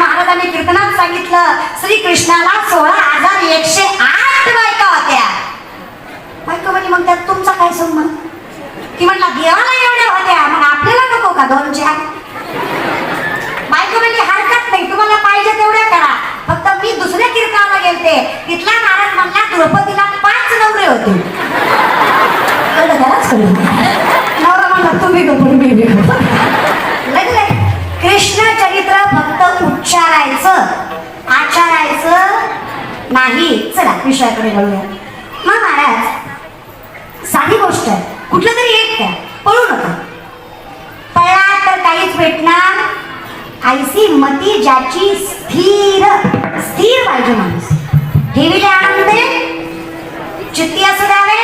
महाराजांनी कीर्तनात सांगितलं श्री कृष्णाला सोळा हजार एकशे आठ बायका होत्या. बायका म्हणजे मग त्यात तुमचा काय संबंध? ती म्हणला देवाला एवढ्या होत्या मग आपल्याला नको का दोन चार? बायको म्हणजे हरकत नाही तुम्हाला पाहिजे तेवढ्या करा. फक्त मी दुसऱ्या कीर्तनाला गेलते. तिथला महाराज म्हणला द्रौपदीला पाच नवरे होते. नवरा म्हणला तुम्ही गप्पून मी कृष्ण उच्चारायचं आचारायचं नाही. चला विषयाकडे वळूया. मग महाराज साधी गोष्ट आहे. कुठलं तरी एक काय पळू नका. पळा तर काहीच भेटणार. ऐसी मती ज्याची स्थिर स्थिर पाहिजे माणूस. ठेवीले आनंद चित्ती असू द्यावे?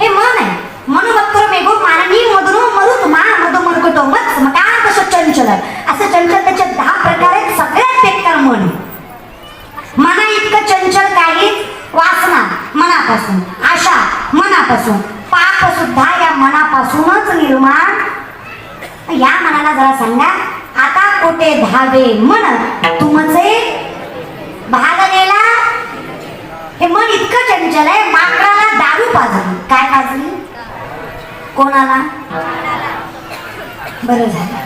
हे मन आहे. मनोभक्तर मेघो मानवी मधुरो मरुत मा मधु तो मत मकान कसं चंचल असं चंचल त्याचे दहा प्रकार आहेत सगळ्यात बेकार मन आहे. मना इतकं चंचल काही वासना मनापासून आशा मनापासून पाप सुद्धा या मनापासूनच निर्माण. या मनाला जरा सांगा आता कोठे धावे मन? तुमचे भाग हे मन इतकं चंचल आहे माकडाला दारू पाजली. काय पाजली? कोणाला? बरं झालं.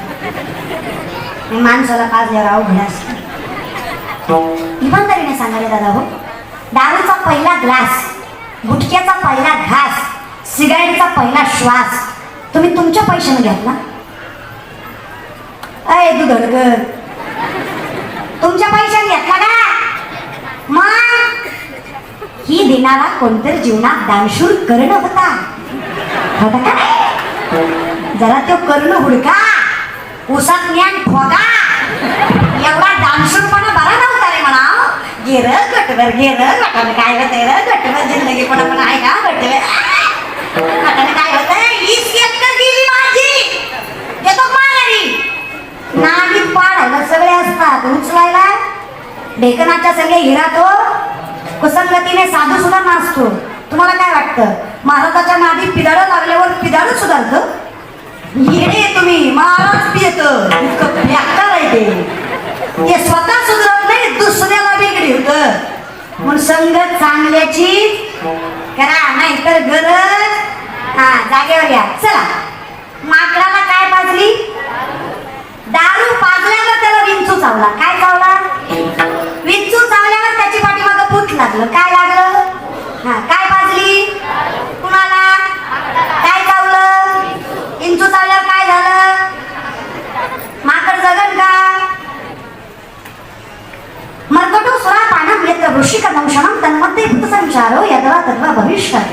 हे माणसाला पाजल्यावर अवघड असतं इमानदारीने सांगायला दादा हो. दारूचा पहिला ग्लास. गुटख्याचा पहिला घास सिगारेटचा पहिला श्वास. तुम्ही तुमच्या पैशाने ना? अय तू धडकर तुमच्या पैशाने घेतला का मग? ही देणारा कोणतरी जीवनात दानशूर करणं होता. होता का जरा तो कर्ण हुडका. उसात ज्ञान ठोका एवढा दानशूरपणा बरा गेर गटवर गेर काय होतंय रे गटवर जिंदगी पण आपण आहे का? गटवर काय होतंय हीच एकर गेली माझी. येतो माघारी. पाडायला सगळे असतात. उचलायला. ढेकणाच्या सगळे हिरा तो कुसंगतीने साधू सुद्धा नाचतो. तुम्हाला काय वाटतं? महाराजाच्या नादी पिदाड लागल्यावर पिदाड सुधारतं? सुसंगत संगत चांगल्याची करा नाही तर गरज. हा जागेवर या. चला. माकडाला काय पाजली? दारू पाजल्यावर त्याला विंचू चावला. काय चावला? विंचू चावल्यावर त्याची पाठीमागं पूत लागलं. काय लागलं? हा काय पाजली कुणाला काय चावलं विंचू चावल्यावर काय झालं माकड जगन का मर्कटो सुरा पानम यत्र वृश्चिक दंशनम तन्मध्ये भूत संचारो यदवा तद्वा भविष्यात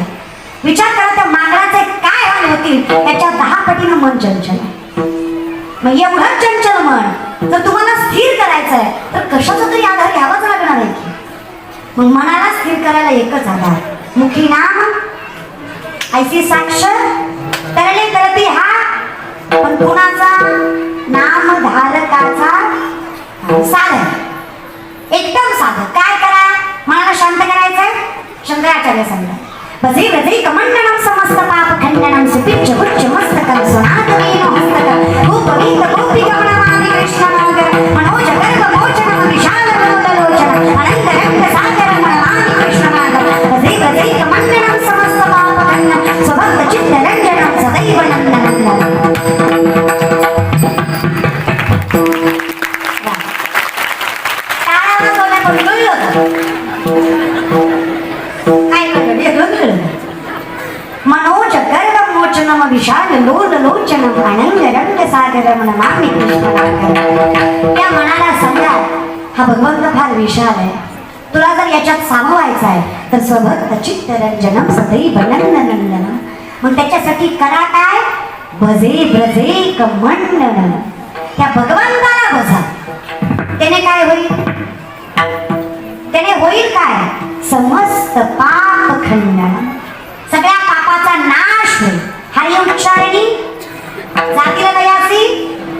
विचार करा त्या माकडाचे काय हाल होतील त्याच्या दहा पटीनं मन चंचल आहे मग एवढं चंचल मन. जर तुम्हाला स्थिर करायचं आहे तर कशाचा तरी आधार घ्यावाच लागणार आहे की? मग मनाला स्थिर करायला एकच आधार. मुखी नाम ऐसी साक्ष तरले करते हा. पण कोणाचा? नाम धारकाचा साधन. एकदम साधं काय करा? मनाला शांत करायचंय? शंकराचार्य सांगतात भजे भजे कमंडनम समस्त पाप खंडनम सुपिच्च वृक्ष लोल आनंद रंग सागर मन मामी त्या मनाला सांगा हा भगवंत फार विशाल आहे. तुला जर याच्यात सामावायचा आहे तर स्वभक्त चित्त रंजनम सदैव नंदनंदनम. मग त्याच्यासाठी करा काय? भजे ब्रजे कमंडन त्या भगवंताला भजा त्याने काय होईल? त्याने होईल काय? समस्त पाप खंडन. सगळ्या पापाचा नाश होईल. हरिउच्चारणी जातीला दयासी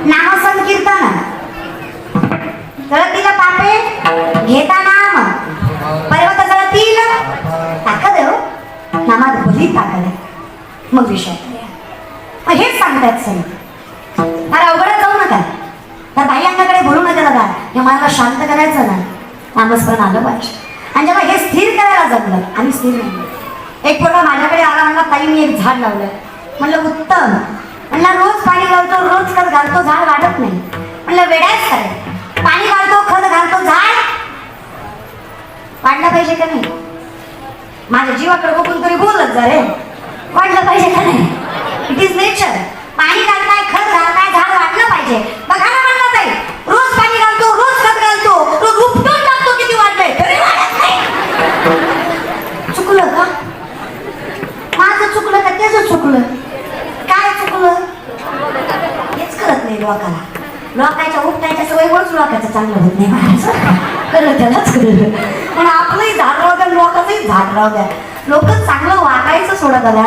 नामसंकीर्तन जळतील पापे घेता नाम. पर्वत जळतील. ताकद आहे हो. नामात भली ताकद आहे. मग विषय. मग हेच सांगतात सगळे फार अवघड जाऊ नका. तर बाई अंगाकडे बोलू नका दादा हे मला शांत करायचं ना. नामस्मरण आलं पाहिजे. आणि जेव्हा हे स्थिर करायला जमलं आम्ही स्थिर नाही एक पोरगा माझ्याकडे आला म्हणला ताई मी एक झाड लावलं म्हणलं उत्तम. म्हणलं रोज पाणी घालतो रोज खत घालतो झाड वाढत नाही. म्हणलं वेडायच खरं पाणी घालतो खत घालतो झाड वाढलं पाहिजे का नाही? माझ्या जीवाकडे बघून तरी बोलत जा रे. वाढलं पाहिजे का नाही? इट इज नेचर पाणी घालताय खत घालताय झाड वाढलं पाहिजे बघा ना म्हणलं ताई रोज पाणी घालतो रोज खत घालतो रोज उपटून टाकतो किती वाढलंय तरी वाढत नाही चुकलं का माझं चुकलं का त्याचं चुकलं काय चुकलं हेच कळत नाही लोकाला लोकांच्या उपटायच्या सवयीमुळेच लोकांचं चांगलं होत नाही महाराज कळलं त्यालाच कळलं पण आपलंही झाड राहू द्या लोकांचंही झाड राहू द्या लोक चांगलं वागायचं सोडत आला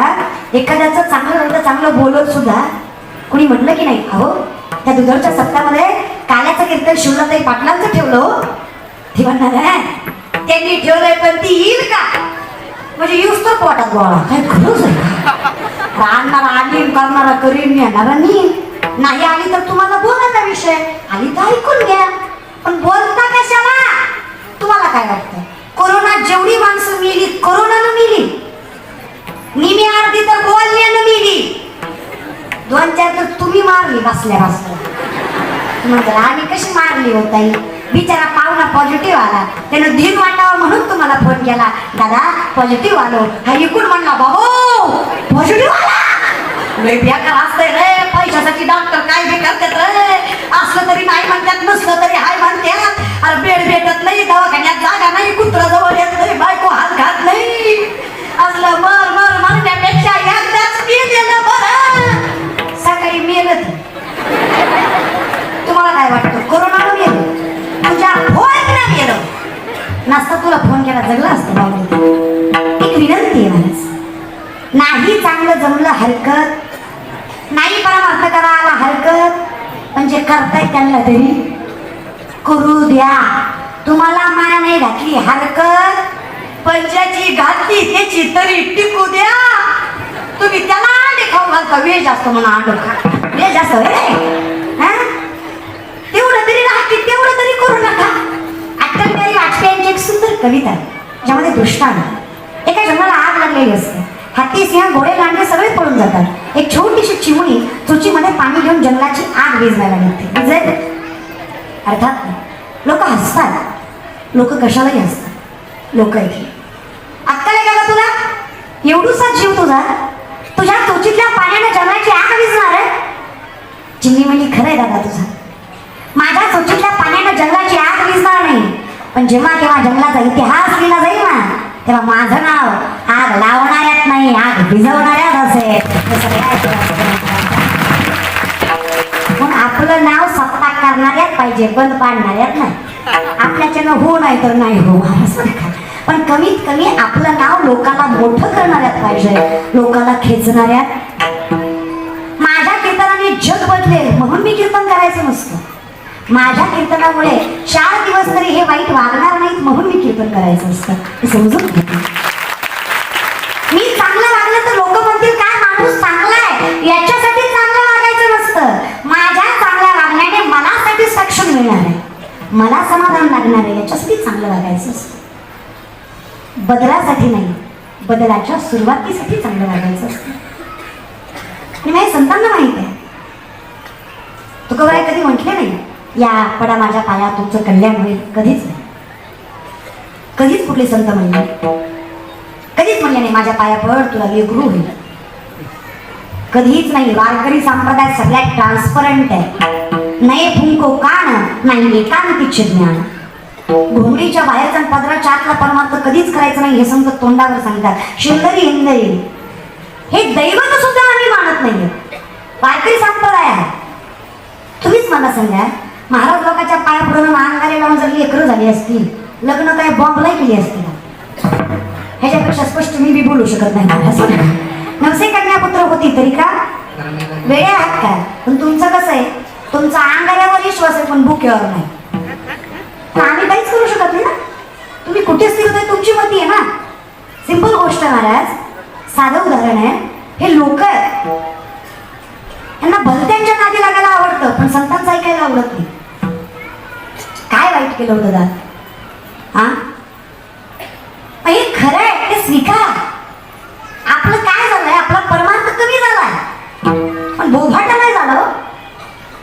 एखाद्याचं चांगलं नव्हतं चांगलं बोलत सुद्धा कुणी म्हटलं की नाही अहो त्या दुधाच्या सत्तामध्ये काल्याचं कीर्तन शिवलाताई पाटलांचं ठेवलं हो. ती म्हणणार त्यांनी ठेवलंय पण ती येईल का म्हणजे येऊस तर पोटात गोळा काय खरंच आहे का आणणारा आणीन करणारा करीन येणारा नी नाही आली तर तुम्हाला बोलायचा विषय. आली तर ऐकून घ्या. पण बोलता कशाला? तुम्हाला काय वाटतं कोरोना जेवढी माणसं मिली कोरोनानं मिली. निमी अर्धी तर बोलण्यानं मिली. दोन चार तर तुम्ही मारली बसल्या बसल्या. म्हणतो आम्ही कशी मारली होताई बिचारा पाहुणा पॉझिटिव्ह आला. त्यानं धीर वाटावं म्हणून तुम्हाला फोन केला. दादा पॉझिटिव्ह आलो. हा इकून म्हणला बाबो पॉझिटिव्ह आला. बेकार असतंय रे. त्याच्यासाठी डॉक्टर काय बी करतात रे? असलं तरी नाही म्हणतात नसलं तरी हाय म्हणतात. अरे बेड भेटत नाही दवाखान्यात जागा नाही कुत्रा जवळ येत नाही बायको हात घात नाही. असलं मर मर म्हणण्यापेक्षा एकदाच मी गेलं बरं. सकाळी मेलत. तुम्हाला काय वाटतं कोरोनानं गेलं तुझ्या फोन गेलं नसता तुला फोन केला जगला असतं बाबा. एक विनंती आहे मला. नाही चांगलं जमलं हरकत नाही परमार्थ करायला हरकत पण जे करताय त्यांना तरी? करू द्या. तुम्हाला मान नाही घातली हरकत? पंचाची घातली त्याची तरी टिकू द्या. तुम्ही त्याला अंडे खाऊ घालता वेळ जास्त म्हणून अंड खा. वेळ जास्त रे तेवढं तरी राहते तेवढं तरी करू नका. अटल बिहारी वाजपेयींची एक सुंदर कविता ज्यामध्ये दृष्टांत एका जन्माला आग लागलेली असते. हत्ती सिंह घोडे लांडे सगळे पळून जातात. एक छोटीशी चिमणी चुचीमध्ये पाणी घेऊन जंगलाची आग विजवायला लागते अर्थात लोक हसतात. लोक कशालाही हसतात. लोक ऐकले. अक्कल आहे का तुला? एवढूसा जीव तुझा? तुझ्या चोचीतल्या पाण्याने जंगलाची आग विजणार आहे? चिमणी म्हणजे खरं आहे दादा तुझा. माझ्या चोचीतल्या पाण्यानं जंगलाची आग विजणार नाही. पण जेव्हा केव्हा जंगलाचा इतिहास लिहिला जाईल ना तेव्हा माझं नाव आग लावणाऱ्यात नाही आग भिजवणाऱ्यात असेल पण आपलं नाव सत्ता करणाऱ्यात पाहिजे बंद पाडणाऱ्यात नाही. आपल्याच्यानं हो नाही तर नाही हो पण कमीत कमी आपलं नाव लोकांना मोठं करणाऱ्यात पाहिजे लोकांना खेचणाऱ्यात. माझ्या कीर्तनाने जग बदलेल म्हणून मी कीर्तन करायचं नसतं. माझ्या कीर्तनामुळे चार दिवस तरी हे वाईट वागणार नाहीत म्हणून मी कीर्तन करायचं असतं. हे समजून घे मी चांगलं वागलं तर लोक म्हणतील काय माणूस चांगला आहे? याच्यासाठी चांगलं वागायचं नसतं. माझ्या चांगल्या वागण्याने मला सॅटिस्फॅक्शन मिळणार आहे. मला समाधान लागणार आहे याच्यासाठी चांगलं वागायचं असतं. बदलासाठी नाही बदलाच्या सुरुवातीसाठी चांगलं वागायचं असतं. आणि माझ्या संतांना माहीत आहे. तुकोबाई कधी म्हटले नाही या पडा माझ्या पायात तुमचं कल्याण होईल. कधीच नाही. कधीच कुठले संत म्हणले कधीच म्हणले नाही माझ्या पाया पड तुला लेकरू होईल. कधीच नाही. वारकरी संप्रदाय सगळ्यात ट्रान्सपरंट आहे. नये फुंको कान नाही एकांतिक ज्ञान. घोंगडीच्या बाहेरचा आणि पदराच्या आतला परमार्थ कधीच करायचं नाही हे संत तोंडावर सांगतात. शिंदरी हिंदरी हे दैवत सुद्धा आम्ही मानत नाहीये. वारकरी संप्रदाय आहे. तुम्हीच मला सांगा महाराज लोकांच्या पाया पडून लावून जर लेकरं झाली असतील लग्न काय बॉम्बला केली असतील. ह्याच्यापेक्षा स्पष्ट मी बी बोलू शकत नाही नवसे नवसे कन्यापुत्र होती तरी का? वेळे आहात काय पण तुमचं कसं आहे? तुमचा अंगाऱ्यावर विश्वास आहे पण बुक्यावर नाही. आम्ही काहीच करू शकत नाही ना? तुम्ही कुठे स्थिर तुमची मती आहे ना? सिंपल गोष्ट महाराज. साधं उदाहरण आहे. हे लोक आहेत. यांना भलत्यांच्या नादी लागायला आवडतं पण संतांचं ऐकायला आवडत नाही. काय वाईट केलं होतं दादा? हा? हे खरं आहे ते स्वीकारा. आपलं काय झालंय? आपला परमार्थ कमी झालाय. पण बोभाट नाही झालं हो.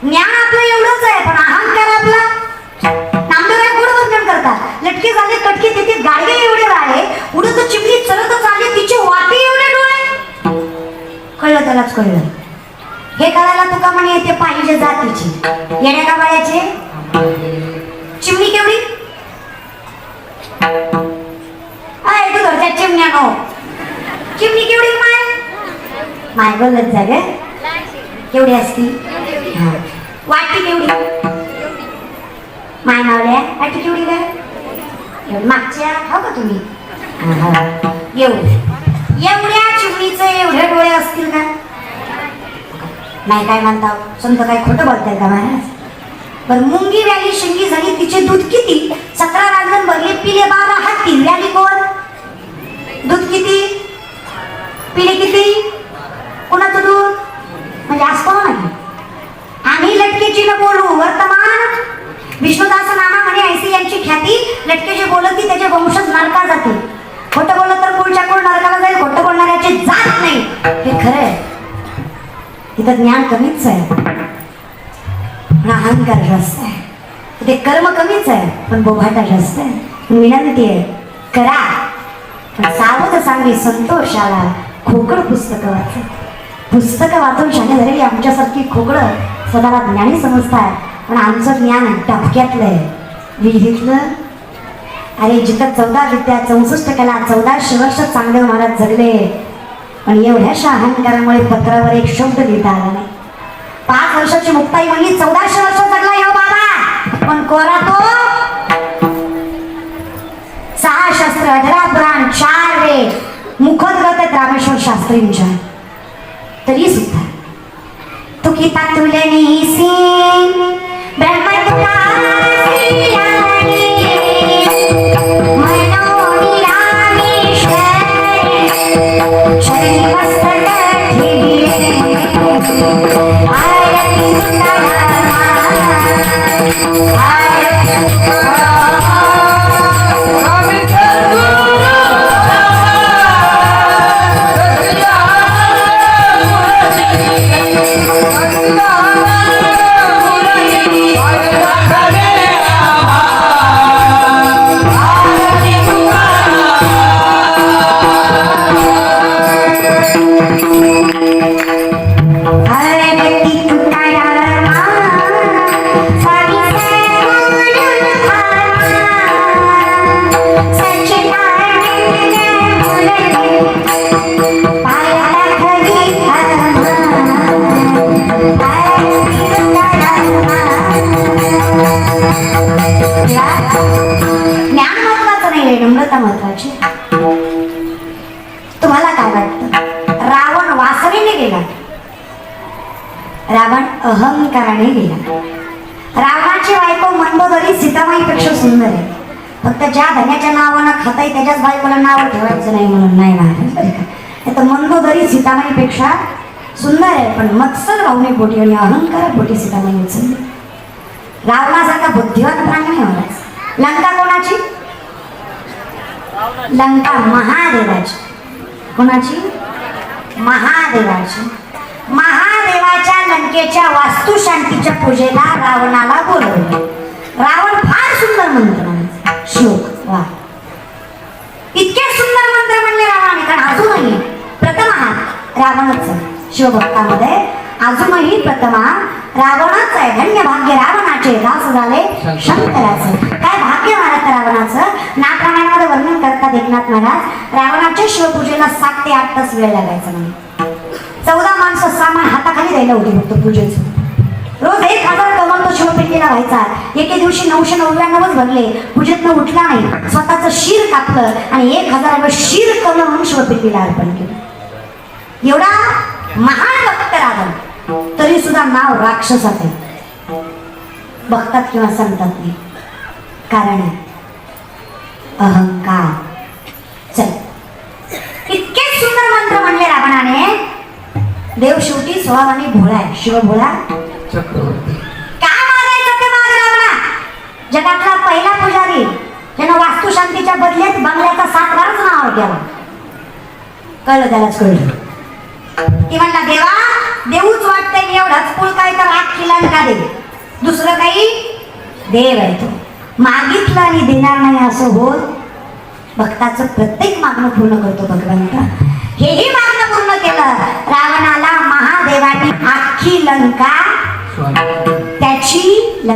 ज्ञान आपलं एवढंच आहे पण अहंकार आपला. नामदेवराय गोड वर्णन करतात? लटके झाले कटके तिथे गाडगे एवढे राहिले उडत चिमणी चलत आली तिचे वाटे एवढे डोळे. कळलं त्यालाच कळलं. हे करायला तुका म्हणे ते पाहिजे जातीची. येण्या का बाळ्याचे? चिमणी केवढी? आहे तू घरच्या चिमण्या नो चिमणी केवढी माय? माय बोलत जा ग. केवढी असती? वाटी केवढी? माय मावल्या वाटी केवढी काय एवढी मागच्या? हो का तुम्ही? हा, एवढ्या चिमणीचे एवढे डोळे असतील का? नाही काय म्हणता? संत काय खोटं बोलताय का महाराज? बर मुंगी व्याली शिंगी झाली तिचे दूध किती? सतरा रांजण भरले पिले बारा हत्ती व्याली कोण? दूध किती? पिले किती? कोणाचं दूध? म्हणजे असं आहे आम्ही लटकेची न बोलू. वर्तमान विष्णुदास नाना म्हणे ऐसी यांची ख्याती लटकेची बोलत की त्याचे वंशज नरका जाते. खोटं बोलत तर पुढच्या कोण नरकाला जाईल? खोटं बोलणाऱ्याचे जात नाही. हे खरं आहे. तिथं ज्ञान कमीच आहे. पण अहंकार जास्त आहे. ते कर्म कमीच आहे पण बोभाटा जास्त आहे. विनंती आहे करा. पण सावध संतोष संतोषाला खोकड पुस्तकं वाचत पुस्तकं वाचून शाने झालेली आमच्यासारखी खोकडं स्वतःला ज्ञानी समजतात पण आमचं ज्ञान टपक्यातलं आहे. विहिरीतलं अरे जिथं चौदा विद्या चौसष्ट कला चौदाशे वर्ष चांगले महाराज जगले पण एवढ्याशा अहंकारामुळे पत्रावर एक शब्द लिहिता आला नाही. पाच वर्षाची मुक्ताई म्हणली चौदाशे वर्ष जगला यो हो बाबा. पण कोरा तो सहा शास्त्र अठरा पुराण चार वेद मुखोद्गत आहेत रामेश्वर शास्त्रींच्या तरी सुद्धा तुकी पातुले निसी ब्रह्म तुला ज्ञान नावानं खाताय त्याच्याच बायकोला नाव ठेवायचं नाही म्हणून नाही महाराज तर मंदोदरी सीतामाईपेक्षा सुंदर आहे पण मत्सर भावने पोटी आणि अहंकार पोटी सीतामाई उचलली रावणासारखा बुद्धिवान प्राणी नाही महाराज लंका कोणाची? लंका महादेवाची. कोणाची? महादेवाची. महादेवाच्या लंकेच्या वास्तुशांतीच्या पूजेला रावणाला बोलवलं. रावण फार सुंदर म्हणतो श्लोक वा इतके सुंदर मंत्र म्हणले रावणाने कारण अजूनही प्रथम रावणच शिवभक्तामध्ये अजूनही प्रथमा रावणाचं आहे. धन्य भाग्य रावणाचे दास झाले शंकराचे. काय भाग्य महाराज रावणाचं? नाटरामायणामध्ये वर्णन करतात एकनाथ महाराज. रावणाच्या शिवपूजेला सात ते आठ तास वेळ लागायचा म्हणे चौदा माणसं सामान हाताखाली द्यायला होती फक्त पूजेचं. रोज एक हजार कमल तो शिवपिंडीला व्हायचा. एके दिवशी नऊशे नव्याण्णवच भरले. पूजेतनं उठला नाही. स्वतःचं शिर कापलं आणि एक हजार शिर कमल म्हणून शिवपिंडीला अर्पण केलं. एवढा महान भक्त रावण तरी सुद्धा नाव राक्षसात आहे. भक्तात किंवा संतात नाही. कारण अहंकार. चल. इतके सुंदर मंत्र म्हणले रावणाने. देव शेवटी स्वभावाने भोळा आहे. शिव भोळा. चक्रवर्ती. काय मागायचं ते माग रावणा? जगातला पहिला पुजारी ज्यानं वास्तुशांतीच्या बदल्यात बंगल्याचा सात वेळाच नाव केला कळलं त्यालाच कळलं. ती म्हणला देवा देऊच वाटतंय मी एवढाच कुळ काय तर आख लंका दे. दुसरं काही देव आहे तो मागितलं आणि देणार नाही असं होत. भक्ताचं प्रत्येक मागणं पूर्ण करतो भगवंत. हेही मागणं पूर्ण केलं. रावणाला महादेवाने आखी लंका